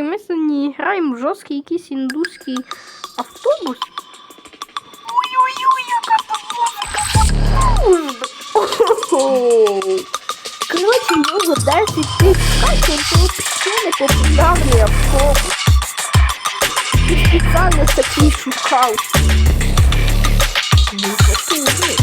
Кстати, ми сьогодні граємо в жорсткий якийсь індуський автобус. Ой-ой-ой, яка тут! Коротше, в нього 10 тисяч качів, взагалі не популярний автобус. І спеціально такий шукав. Ну, це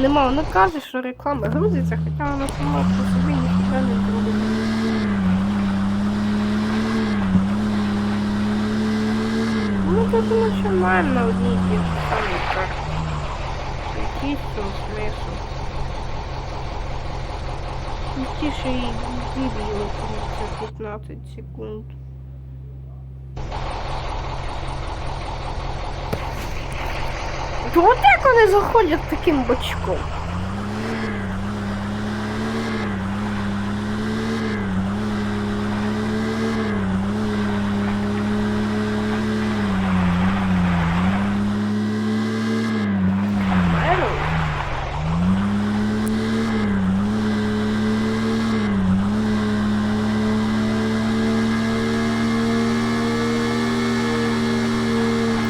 нема. Вона каже, що реклама грузиться, хоча вона сама по собі ніхіба не грузиться. Ну, тут починаємо на одній ті самі карті. Якийсь там смисл. Ну, ті ще й дебіли, 15 секунд. То от як вони заходять таким бочком? Камеру?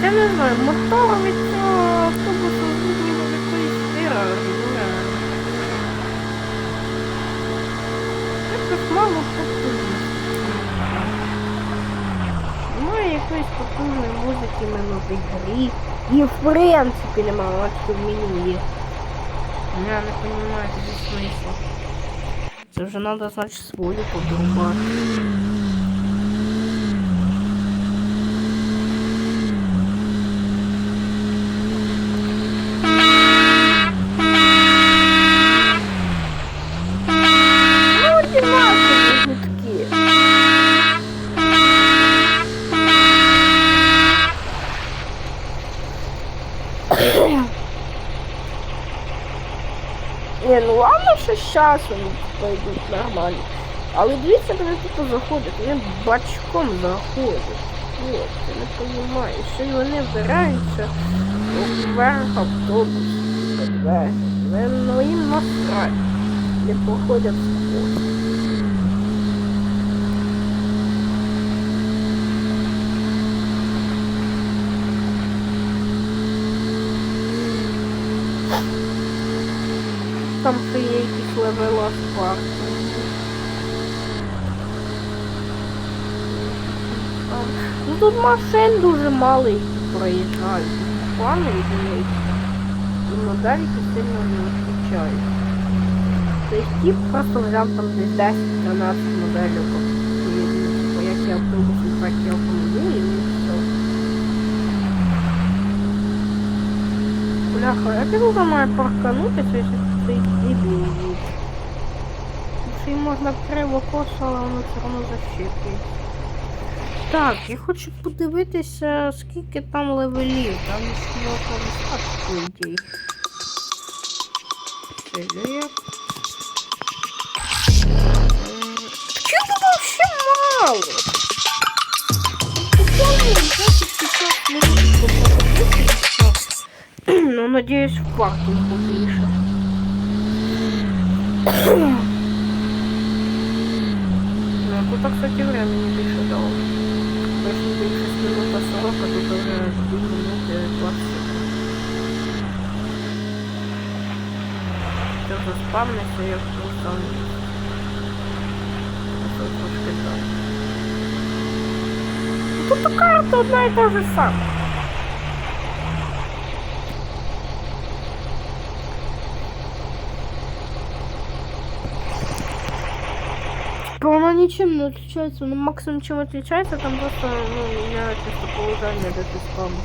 Я не знаю, мотор від цього автобусу ніби якоїсь стира розмовляє. Якось мало потужності. Немає якоїсь потужної музики минути. І в принципі немає, от в меню. Я не розумію тоді смисл. Це вже треба, значить, свою подрубати. Що вони типу, нормально. Але дивіться, коли тут заходять, вони бачком заходять. От, ти не розумієш, що вони вбираються вверх автобус. Вверх. Ну їм насрать. Не походять сходи. Там ще є якісь левела спарку. Ну тут машин дуже мало, які проїжджають. плани від і модельки сильно не отличаються. Тобто тип просто взяв там десь 10-12 моделей, по як я автобусні такі автомобілі і все. Бляха, я тут маю парканутися, якщо цей дебіл й можна криво косо, але воно все одно защитується. Так, я хочу подивитися, скільки там левелів. Там достати, по ідеї. Селі. Чего тут вообще мало? Буквально 25 минут, чтобы подивитися. Ну, надеюсь, в паркінгу більше. Ну, тут, кстати, времени більше дало. Точно більше з минута 40, а тут уже 2 минути 20 секунд. Це заспавниться, як просто Це трошки так. Ну, Тут карта одна і та же сама. Ничем не отличается, ну максимум чем отличается, там просто ну, меняется местоположение, где ты спавнишь.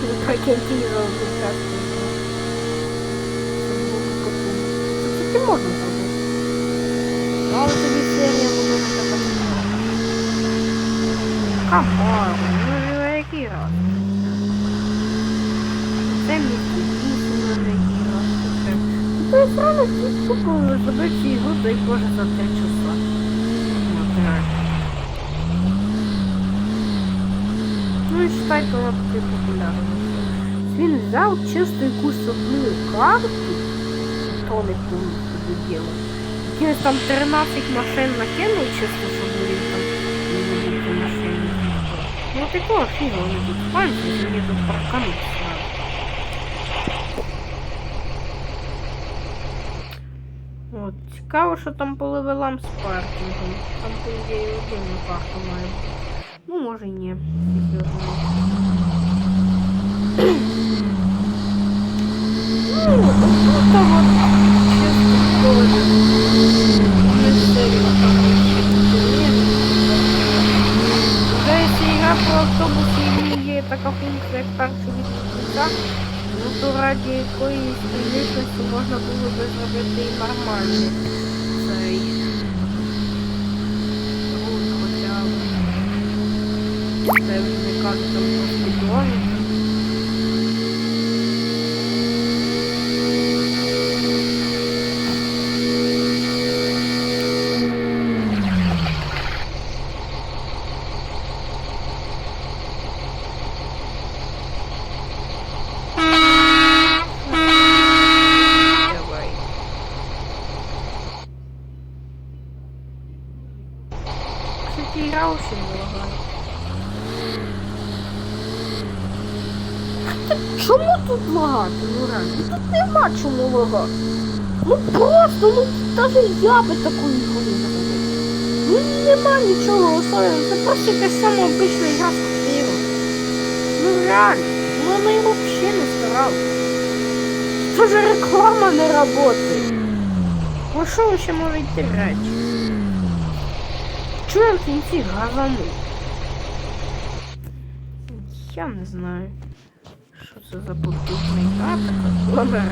Ну, Прокентировал прекрасно. Кстати, можно зробити. Ну, але тобі серія буде на тебе. Камон, ну на який раз? Це місце дійсно на який раз. Це. Ну, то сразу купив зробити ігру, дай Боже, за 3 часа. Ну, і считай, то от ти популярний. Він взяв чисто якусь одну карту, то не помню, собі діло. Якихось там 13 машин накинув чисто, щоб він там не було ті машини. Ну такого фіга вони тут пальці, мені тут парканутися надо. От, цікаво, що там по левелам з паркінгом. Там, по ідеї, один карту має. Ну, може і ні. Ну, вот это вот. Не серию Вже якщо ігра про автобус і в ній є така функція, як перший відповідь, ну то раді якоїсь можна було би зробити і нормальний цей руль хоча б. Це вже не кажуть там просто. Чому тут лагати? Ну тут нема чому лагати. Ну просто, ну навіть я би таку ігру не зробив. Ну нема нічого особливого, це просто якась сама обична ігра з копіром. Ну реально, ну ми взагалі не старалися. Це ж реклама не работает. Ну що ви ще може йти речі? Чого я в кінці газану? Я не знаю. Що це за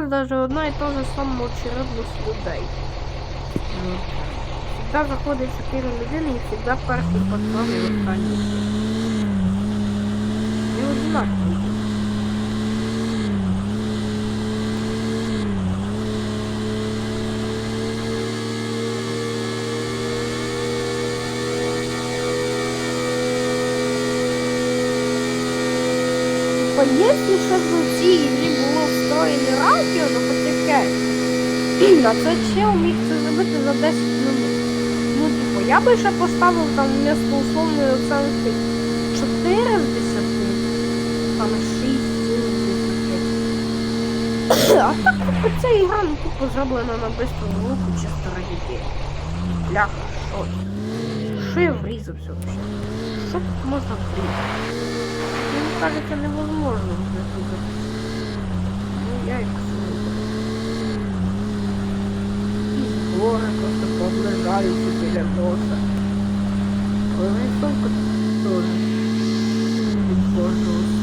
раз даже одна и та же сама очередность людей. Ну, завжди заходить чотири людини і всегда перший і останній. Не одинаково. А це чел міг це зробити за 10 минут. Ну, типу, я би ще поставив там вмісто условної оценки 4 з 10, там 6 з 10. А так типу, ця ігра ну, тупо зроблена на бистру руку чисто раді дітей. Бляха, що? Що я врізався взагалі? Що тут можна врізати? Мені кажеться, невозможно врізати. Ну, я їх і гори просто поближаються біля носа. Але рисунка теж від Божого слова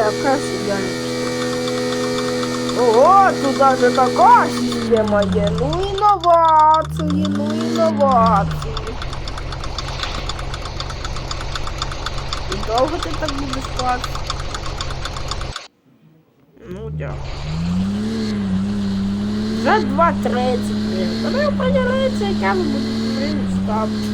Яка сидянка. О, тут даже такая система є. Ну інновації, ну інновації. І довго ти так будеш спати? Ну, дякую. Вже 2.30, блін. Коли определиться, яка ви будете время ставити.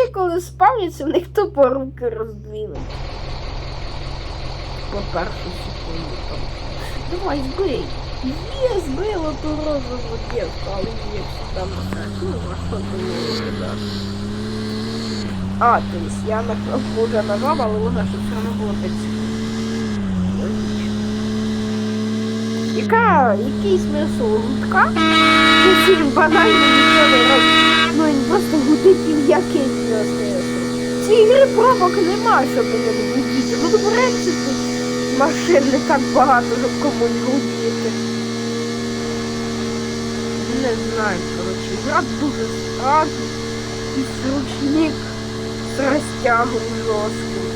Взагалі, коли спавняться, в них тупо руки роздвинуть. По першу секунду. Давай, збий. Є, збила ту розову дівку, але є там. Ну, а що ти не да. А, то есть я на вже нажав, але вона ще все одно було 5 секунд. Логічно. Яка, який смисл гудка? Це банально нічого не робить. Просто гудить і смисл. В цій гри пробок нема, щоб не гудіти. Ну в принципі, машин не так багато, щоб комусь гудіти. Не знаю, коротше, гра дуже страшна. І ручник з розтягом жорстким.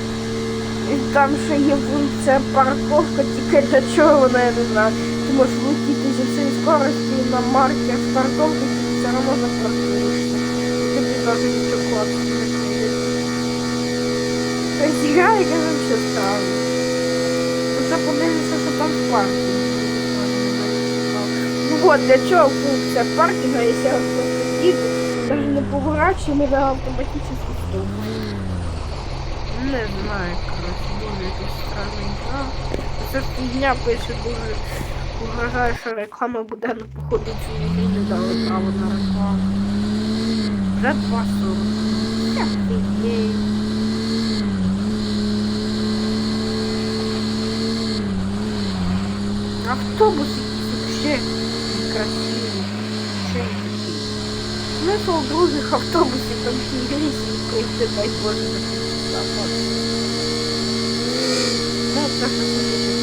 І там ще є функція парковка, тільки для чого вона, я не знаю. Ти можеш летіти зі всієї скорості на маркер з парковки, ти все одно запаркуєшся. Тобі навіть нічого не прийде. Тобто гра, яка взагалі странна. Ну це подивимося, що там в парку. Ну от для чого функція паркінга, якщо я просто їду, навіть не поворачує, мене автоматично стопає. Не знаю, коротше, дуже якась странна гра. Це фігня пише дуже угрожає, що реклама буде, ну походу цю не дали право на рекламу. Вже 2.40. Я фігей. Автобус якийсь вообще красивий. Що він такий? Смисл других автобусів там ті грісі, ти дай Боже закінчиться. Ну, це ж судячи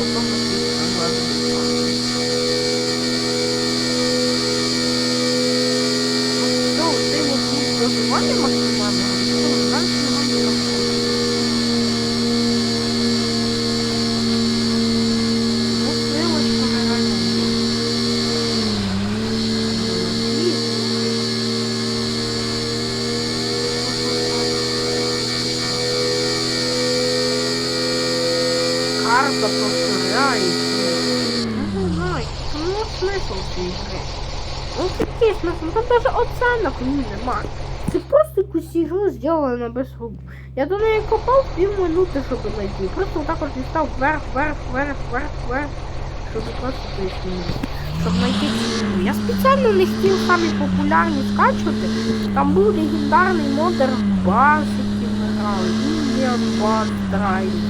Ну таке смисл, там навіть оценок немає. Це просто якусь ігру зроблено без губ. Я до неї копав пів минути, щоб знайти. Просто так от лістав вверх, вверх, вверх, вверх, вверх, щоб просто пояснити. Щоб знайти цю. Я спеціально не хотів самі популярні скачувати. Там був легендарний модер бас, який ми грали, Indian Bass Drive.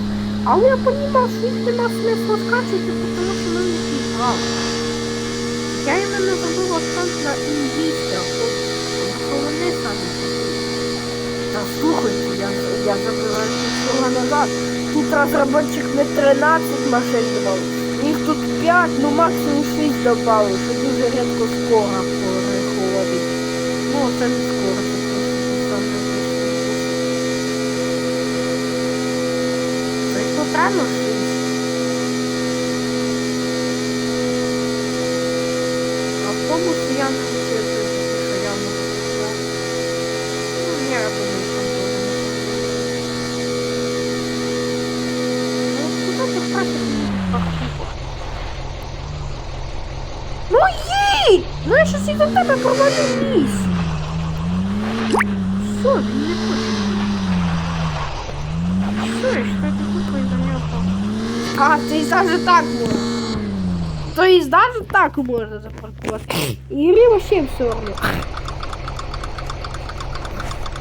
Але я розумів, що їх нема смисла скачувати, тому що ми не грали. Я іменно забула на індійських, бо вони самі. Та слухайте, я, я забила нічого назад. Тут розробник не 13 машин давав. Їх тут 5, ну максимум 6 добавили, що дуже рідко скоро переходить. Ну, це не скоро, це саме до тебе провалю ліс. Що, він не хоче. Що, я считаю, ти купа і за нього. А, ти даже так можеш. То есть даже так можно запарковать. Игре вообще все равно.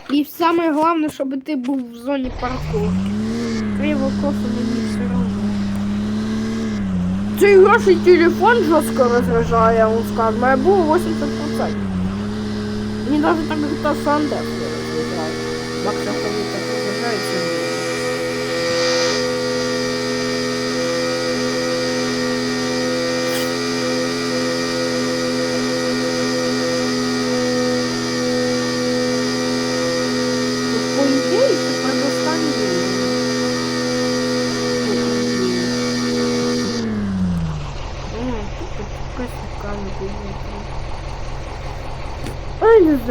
И самое главное, чтобы ты был в зоне парковки. Криво косо мені все равно. Цей ваший телефон жорстко розряджає, я вам скажу. Моє було 80%. Мені навіть так як та Сандес не розряджає. Максимум коли так розряджається.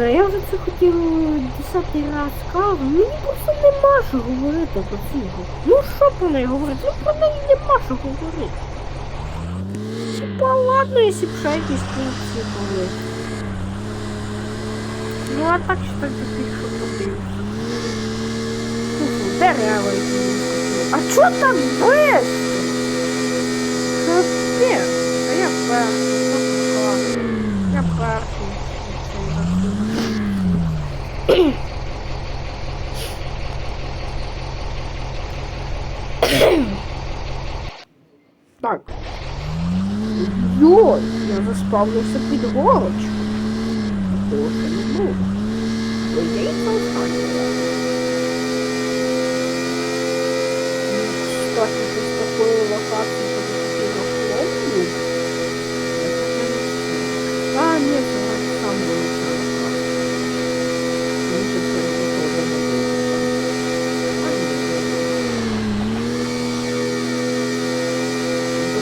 Знаю, я вже це хотів десятий раз сказав. Мені просто нема що говорити про цю. Ну що про неї говорити? Ну про неї нема що говорити. Типа ладно, якщо б ще якісь функції були. Ну а так що так що подивився. Дерева. А чо так без? Капець. А я перший. Я перший. Так. Йой, я заспавнився під горочку. Такого ще не було. Бо я їх не Кстати, тут з такої локації, що ти такий нахлопнув. А, ні, це сам був ця локація. Він ще переходив. А, ні.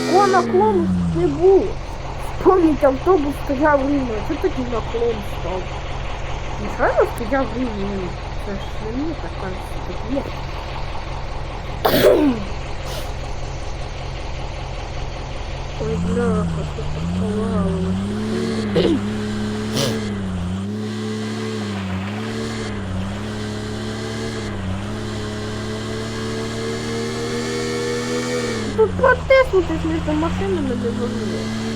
Такого наклону не було. Вспомніть, автобус стояв рівно. Що такий наклон став? Неправильно стояв рівно. Це ж не мені так кажеться, так є. Ой, бляха, що так повалилося. Тут протиснутись між машинами не можливо.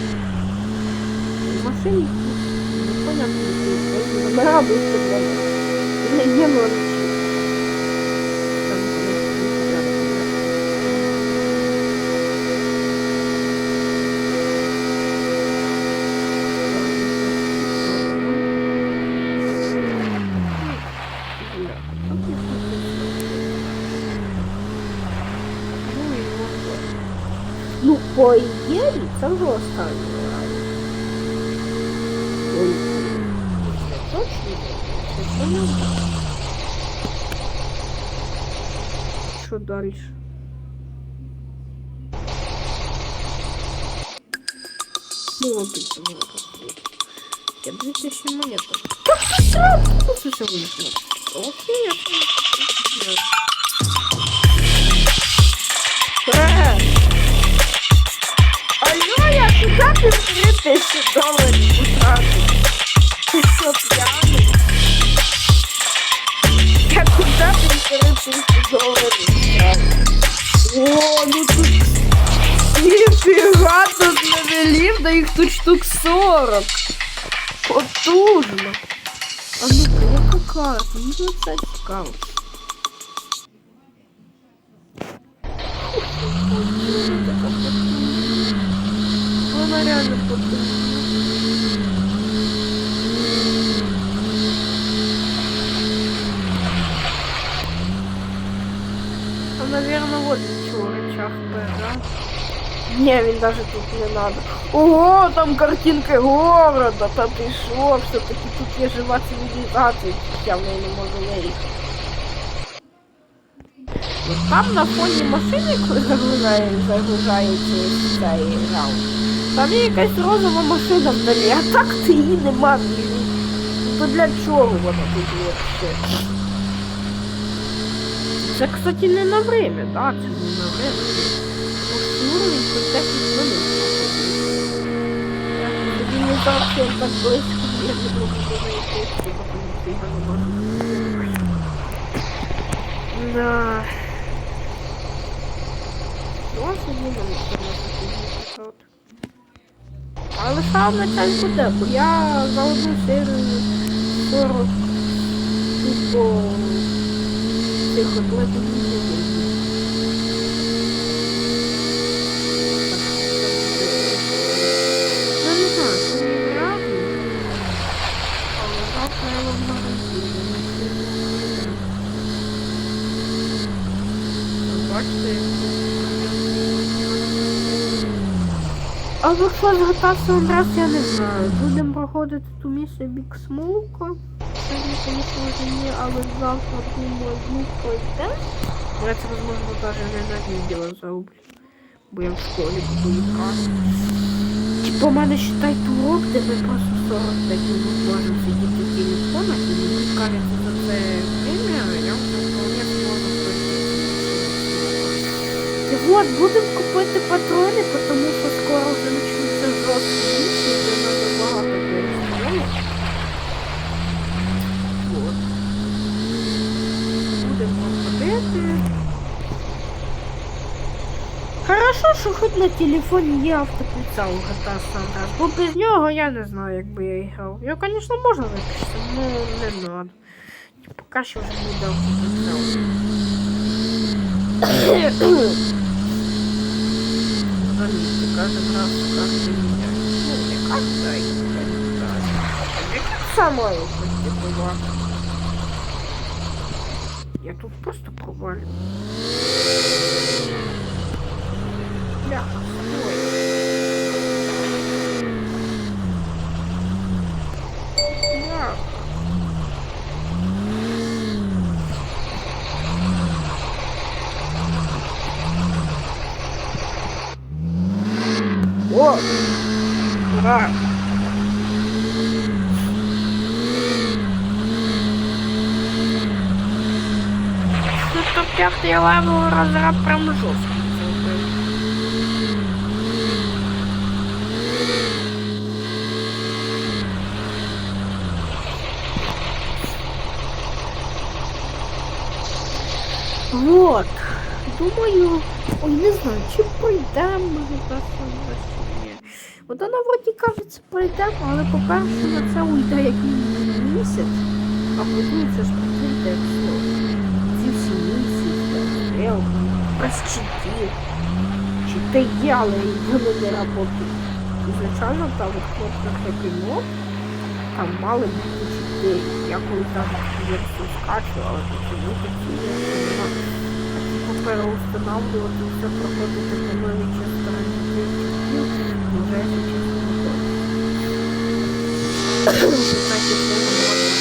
Машини непонятно, номера. Не є. Ну, по ідеї, це вже останній що далі? Молодець, молодець. Я 2000 монеток. Ну, це все вийшло. Окей, я понял. Е! Чтоб я... Я куда полторы О, ну тут... Нифига тут навели, да их тут штук 40. Потужно. А ну-ка, я какая? Ну, кстати, каунт. Не, він даже тут не надо. Ого, там картинки города, та ти шо, все-таки тут є жива цивілізація, я в неї не можу виїхати. Там на фоні машини, загружає, загружається цей раунд, там є якась розова машина вдалі, а так ти її нема то для чого вона тут є? Це, кстати, не на время, да, це не на время. Тут 10 минут. Тобі не зовсім так близько, я не можу дойти, бо я не. Да. Ну, ось і буде Але саме це буде, бо я за одну серію 40 типу цих оплатів А ви що з GTA San я не знаю. Будемо проходити ту місію Бік Смолка. Сьогодні, звісно, вже ні, але завтра думаю, ну пройде. Я це, можливо, навіть не на відео зроблю. Бо я в школі буду. Типа, у мене считай урок, де ми просто 45 минут можемо сидіти в телефонах, і мені кажеться за це вот, будемо купити патрони, тому що скоро вже почнуться жорсткі місії, де треба багато перестрілок. Вот. Будемо проходити. Хорошо, що хоч на телефоні є автоприцел GTA San Andreas, бо без нього я не знаю, як би я грав. Його, звісно, можна виключити, але не надо. Поки що вже буде автоприцел. Заметьте, иногда. Я как сама хоть была. Я тут просто провалю. Бля, стой. П'ятий левел розраб прям жорсткий зробив. Вот. Думаю, ой, не знаю, чи пройдемо ми GTA чи ні. От вона вроді кажеться пройдемо, але по-перше на це уйде як мінімум місяць, а потім це ж прикиньте як слово. Стрілки, без читів. Чити є, але вони не працюють. Ізначально там от хлопця кіно, там мали бути. Я коли там версію то це випадки я не типу все проходити по частині часів, вже я чесно не хочу. Кстати, це можна.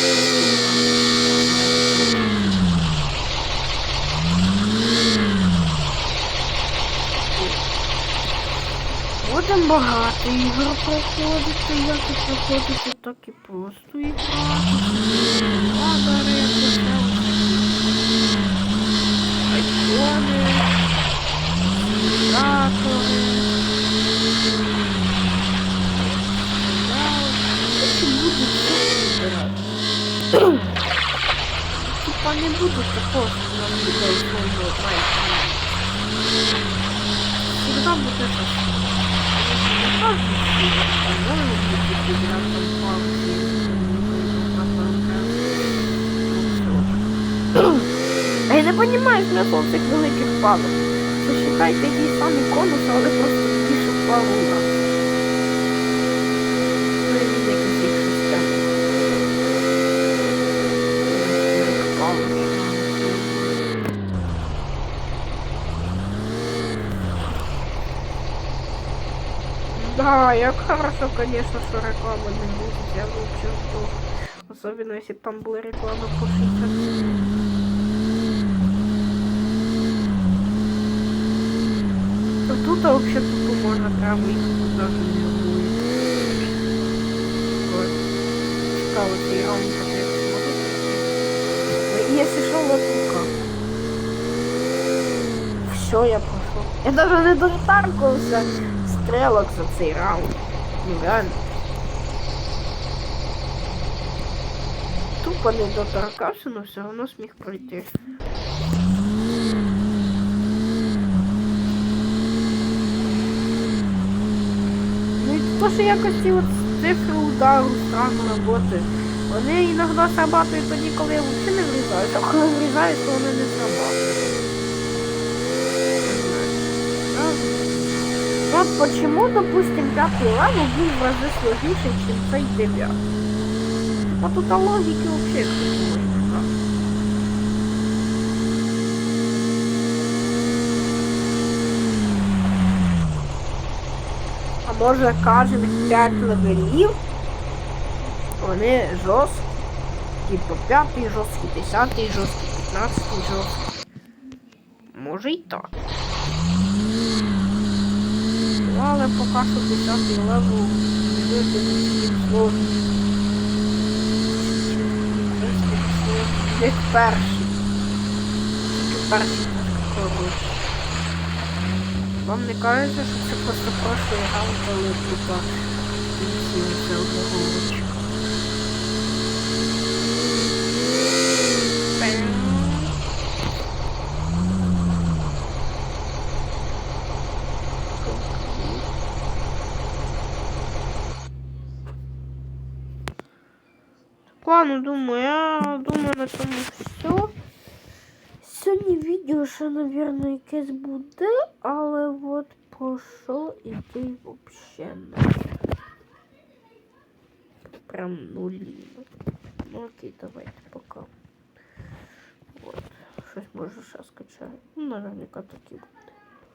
Будемо багато ігор проходити, як і проходити, так і просто іграти. Ладери, айфони, симулятори. Короче, буду все вибирати. Типа не буду тут такого, що людей знову має. Всегда буде щось. Не кажуть, що там може бути підрядом палки, А я не розумію на цих великих палок. Посчитайте считайте ті самі конуси, але просто більше палуга. Ну, і він якийсь їх шестяк. Да, як хорошо, конечно, что реклама не будет. Я лучше жду. Особенно если там была реклама по 60. То тут вообще тупо можно прямо их даже не будет. Вот. Раунд. Если что, латука. Все, я прошел. Я даже не дотаркався стрелок за цей раунд. Ну реально. Тупо не доторкався, но все одно зміг пройти. Ну і то, що якось ці от цифри удару странно работають. Вони іноді срабатують тоді, коли я взагалі не врізаюся, а коли врізаюсь, то вони не срабатують. Ну, Вот почему, допустим, пятый левел был в разы сложнее, чем цей девятый. Вот тут логики вообще какой-то не знаю. А може кожен 5 левелів вони жорсткі. Типу п'ятий жорсткий, десятий жорсткий, п'ятнадцятий жорсткий. Може і так. але поки що 10 левел не сложно. Як перший. Тільки перший коротше. Вам не кажеться, що це просто прошлий раунд, коли І всі це одного лучика. Ладно, думаю, я думаю на цьому все. Сьогодні відео ще, мабуть, якесь буде, але от про що іти взагалі не. Прям нулі. Ну окей, давайте пока. Вот. Щось може ще скачаю. Ну, наверняка такі. будуть.